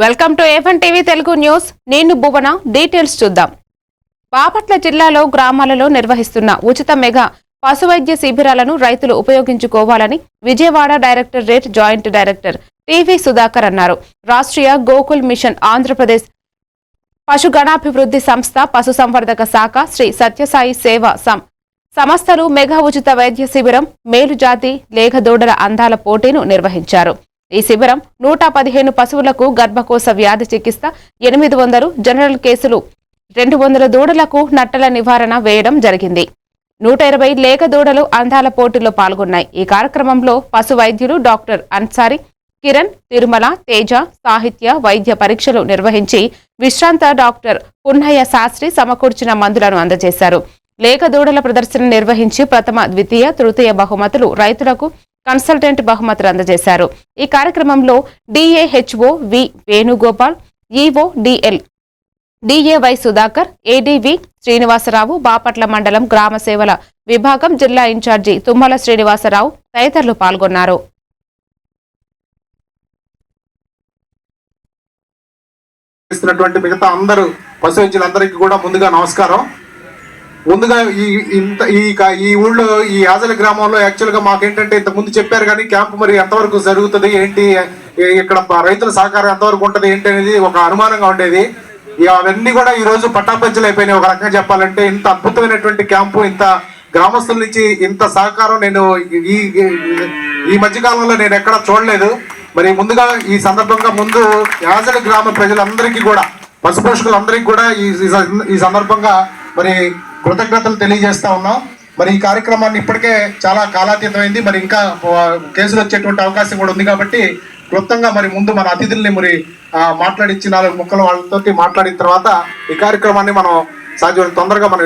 Welcome to ఏఫన్ TV Telugu news. నేను Bhuvana details చూద్దాం. బాపట్ల జిల్లాలో గ్రామాలలో నిర్వహిస్తున్న ఉచిత మెగా పశువైద్య శిబిరాలను రైతులు ఉపయోగించుకోవాలని Vijayawada directorate joint director T V Sudhakar అన్నారు. రాష్ట్రీయ గోకుల్ మిషన్ ఆంధ్రప్రదేశ్ పశుగణాభివృద్ధి సంస్థ పశుసంవర్ధక శాఖ శ్రీ సత్యసాయి సేవ సం సంస్థలు మెగా ఉచిత వైద్య శిబిరం మేలు జాతి అందాల పోటీను నిర్వహించారు. ఈ శిబిరం నూట పదిహేను పశువులకు గర్భకోశ వ్యాధి చికిత్స ఎనిమిది వందలు జనరల్ కేసులు రెండు వందల దూడలకు నట్టల నివారణ వేయడం జరిగింది. నూట ఇరవై లేక దూడలు అందాల పోటీలో పాల్గొన్నాయి. ఈ కార్యక్రమంలో పశు వైద్యులు డాక్టర్ అన్సారి కిరణ్ తిరుమల తేజ సాహిత్య వైద్య పరీక్షలు నిర్వహించి విశ్రాంత డాక్టర్ పున్నయ్య శాస్త్రి సమకూర్చిన మందులను అందజేశారు. లేక దూడల ప్రదర్శన నిర్వహించి ప్రథమ ద్వితీయ తృతీయ బహుమతులు రైతులకు కన్సల్టెంట్ బహుమతులు అందజేశారు. ఈ కార్యక్రమంలో DAHO V Venugopal EO DL DAY Sudhakar ADV Srinivasa Rao Bapatla మండలం గ్రామ సేవల విభాగం జిల్లా ఇన్ఛార్జి తుమ్మల శ్రీనివాసరావు తదితరులు పాల్గొన్నారు. మిగతా అందరూ పశు కూడా ముందుగా నమస్కారం. ముందుగా ఈ ఇంత ఈ ఈ ఊళ్ళో ఈ యాజల గ్రామంలో యాక్చువల్గా మాకేంటంటే ఇంత ముందు చెప్పారు కానీ క్యాంప్ మరి ఎంతవరకు జరుగుతుంది ఏంటి ఇక్కడ రైతుల సహకారం ఎంతవరకు ఉంటుంది ఏంటి అనేది ఒక అనుమానంగా ఉండేది. అవన్నీ కూడా ఈ రోజు పట్టాపంచలు అయిపోయినాయి. ఒక రకంగా చెప్పాలంటే ఇంత అద్భుతమైనటువంటి క్యాంపు ఇంత గ్రామస్తుల నుంచి ఇంత సహకారం నేను ఈ ఈ- మధ్యకాలంలో నేను ఎక్కడ చూడలేదు. మరి ముందుగా ఈ సందర్భంగా ముందు యాజల గ్రామ ప్రజలందరికీ కూడా పశుపోషకులందరికీ కూడా ఈ ఈ సందర్భంగా మరి కృతజ్ఞతలు తెలియజేస్తా ఉన్నాం. మరి ఈ కార్యక్రమాన్ని ఇప్పటికే చాలా కాలాతీతమైంది. మరి ఇంకా కేసులు వచ్చేటువంటి అవకాశం కూడా ఉంది కాబట్టి క్లుప్తంగా మరి ముందు మన అతిథుల్ని మరి మాట్లాడించి నాలుగు ముక్కలు వాళ్ళతో మాట్లాడిన తర్వాత ఈ కార్యక్రమాన్ని మనం సాధ్యం తొందరగా మనం